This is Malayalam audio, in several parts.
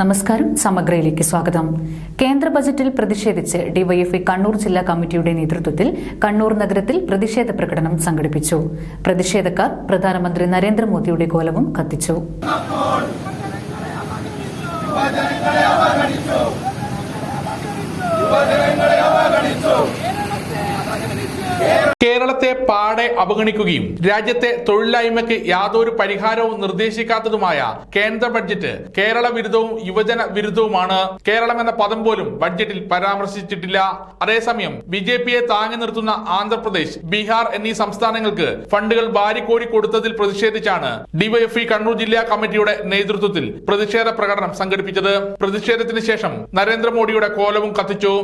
നമസ്കാരം സമഗ്രയിലേക്ക് സ്വാഗതം. കേന്ദ്ര ബജറ്റിൽ പ്രതിഷേധിച്ച് ഡിവൈഎഫ്ഐ കണ്ണൂർ ജില്ലാ കമ്മിറ്റിയുടെ നേതൃത്വത്തിൽ കണ്ണൂർ നഗരത്തിൽ പ്രതിഷേധ പ്രകടനം സംഘടിപ്പിച്ചു. പ്രതിഷേധക്കാർ പ്രധാനമന്ത്രി നരേന്ദ്രമോദിയുടെ കോലവും കത്തിച്ചു. പാടെ അവഗണിക്കുകയും രാജ്യത്തെ തൊഴിലില്ലായ്മയ്ക്ക് യാതൊരു പരിഹാരവും നിർദ്ദേശിക്കാത്തതുമായ കേന്ദ്ര ബഡ്ജറ്റ് കേരള വിരുദ്ധവും യുവജന വിരുദ്ധവുമാണ്. കേരളം എന്ന പദം പോലും ബഡ്ജറ്റിൽ പരാമർശിച്ചിട്ടില്ല. അതേസമയം ബി ജെ പിയെ താങ്ങി നിർത്തുന്ന ആന്ധ്രാപ്രദേശ് ബീഹാർ എന്നീ സംസ്ഥാനങ്ങൾക്ക് ഫണ്ടുകൾ വാരിക്കോരി കൊടുത്തതിൽ പ്രതിഷേധിച്ചാണ് ഡിവൈഎഫ്ഇ കണ്ണൂർ ജില്ലാ കമ്മിറ്റിയുടെ നേതൃത്വത്തിൽ പ്രതിഷേധ പ്രകടനം സംഘടിപ്പിച്ചത്. പ്രതിഷേധത്തിന് ശേഷം നരേന്ദ്രമോദിയുടെ കോലവും കത്തിച്ചു.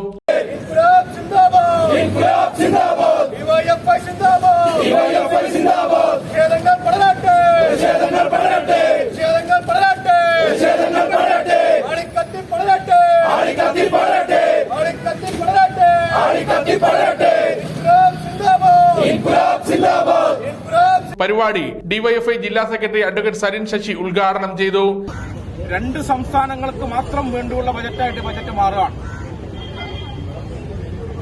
ഇൻക്ലാബ് സിന്ദാബാദ് ഇൻക്ലാബ് സിന്ദാബാദ് ഡിവൈഎഫ്ഐ സിന്ദാബാദ് ഡിവൈഎഫ്ഐ സിന്ദാബാദ് നിഷേധങ്ങൾ പടരട്ടെ. നിഷേധങ്ങൾ പടരട്ടെ. നിഷേധങ്ങൾ പടരട്ടെ. നിഷേധങ്ങൾ പടരട്ടെ. ആളിക്കത്തി പടരട്ടെ. ആളിക്കത്തി പടരട്ടെ. ആളിക്കത്തി പടരട്ടെ. ആളിക്കത്തി പടരട്ടെ. ഇൻക്ലാബ് സിന്ദാബാദ്. ഇൻക്ലാബ് സിന്ദാബാദ്. ഇൻക്ലാബ് പരിപാടി ഡിവൈഎഫ്ഐ ജില്ലാ സെക്രട്ടറി അഡ്വക്കേറ്റ് സരിൻ ശശി ഉദ്ഘാടനം ചെയ്തു. രണ്ട് സംസ്ഥാനങ്ങൾക്ക് മാത്രം വേണ്ടിയുള്ള ബജറ്റായിട്ട് ബജറ്റ് മാറുകയാണ്.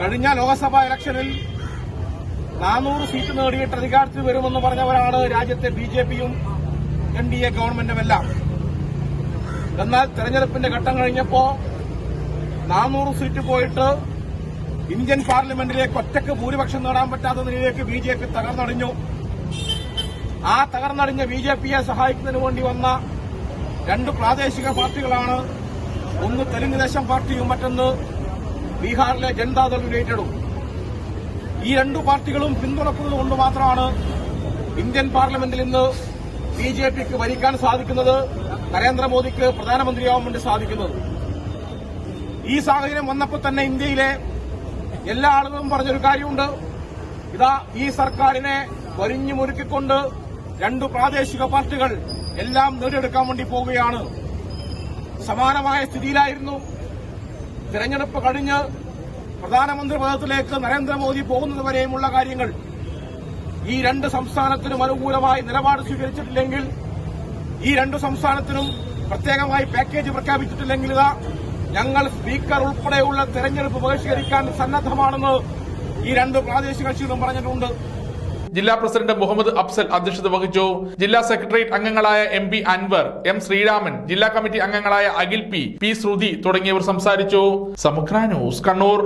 കഴിഞ്ഞ ലോക്സഭാ ഇലക്ഷനിൽ നാനൂറ് സീറ്റ് നേടിയിട്ട് അധികാരത്തിൽ വരുമെന്ന് പറഞ്ഞവരാണ് രാജ്യത്തെ ബി ജെ പിയും എൻ ഡി എ ഗവൺമെന്റുമെല്ലാം. എന്നാൽ തെരഞ്ഞെടുപ്പിന്റെ ഘട്ടം കഴിഞ്ഞപ്പോ നാനൂറ് സീറ്റ് പോയിട്ട് ഇന്ത്യൻ പാർലമെന്റിലേക്ക് ഒറ്റയ്ക്ക് ഭൂരിപക്ഷം നേടാൻ പറ്റാത്ത നിലയിലേക്ക് ബി ജെ പി തകർന്നടിഞ്ഞു. ആ തകർന്നടിഞ്ഞ ബി ജെ പിയെ സഹായിക്കുന്നതിന് വേണ്ടി വന്ന രണ്ട് പ്രാദേശിക പാർട്ടികളാണ്. ഒന്ന് തെലുങ്ക് ദേശം പാർട്ടിയും മറ്റൊന്ന് ബീഹാറിലെ ജനതാദൾ യുണൈറ്റഡും. ഈ രണ്ടു പാർട്ടികളും പിന്തുണക്കുന്നത് കൊണ്ട് മാത്രമാണ് ഇന്ത്യൻ പാർലമെന്റിൽ ഇന്ന് ബി ജെ പിക്ക് ഭരിക്കാൻ സാധിക്കുന്നത് നരേന്ദ്രമോദിക്ക് പ്രധാനമന്ത്രിയാവാൻ വേണ്ടി സാധിക്കുന്നത്. ഈ സാഹചര്യം വന്നപ്പോൾ തന്നെ ഇന്ത്യയിലെ എല്ലാ ആളുകളും പറഞ്ഞൊരു കാര്യമുണ്ട്. ഇതാ ഈ സർക്കാരിനെ വരിഞ്ഞു മുറുക്കിക്കൊണ്ട് രണ്ടു പ്രാദേശിക പാർട്ടികൾ എല്ലാം നേടിയെടുക്കാൻ വേണ്ടി പോവുകയാണ്. സമാനമായ സ്ഥിതിയിലായിരുന്നു. തിരഞ്ഞെടുപ്പ് കഴിഞ്ഞ് പ്രധാനമന്ത്രി പദത്തിലേക്ക് നരേന്ദ്രമോദി പോകുന്നതുവരെയുമുള്ള കാര്യങ്ങൾ ഈ രണ്ട് സംസ്ഥാനത്തിനും അനുകൂലമായി നിലപാട് സ്വീകരിച്ചിട്ടില്ലെങ്കിൽ ഈ രണ്ട് സംസ്ഥാനത്തിനും പ്രത്യേകമായി പാക്കേജ് പ്രഖ്യാപിച്ചിട്ടില്ലെങ്കിൽ ഇതാ ഞങ്ങൾ സ്പീക്കർ ഉൾപ്പെടെയുള്ള തെരഞ്ഞെടുപ്പ് ബഹിഷ്കരിക്കാൻ സന്നദ്ധമാണെന്ന് ഈ രണ്ട് പ്രാദേശിക കക്ഷികളും പറഞ്ഞിട്ടുണ്ട്. ജില്ലാ പ്രസിഡന്റ് മുഹമ്മദ് അഫ്സൽ അധ്യക്ഷത വഹിച്ചു. ജില്ലാ സെക്രട്ടേറിയറ്റ് അംഗങ്ങളായ M P Anwar M Sreeraman ജില്ലാ കമ്മിറ്റി അംഗങ്ങളായ അഖിൽ പി പി ശ്രുതി തുടങ്ങിയവർ സംസാരിച്ചു. സമഗ്ര ന്യൂസ് കണ്ണൂർ.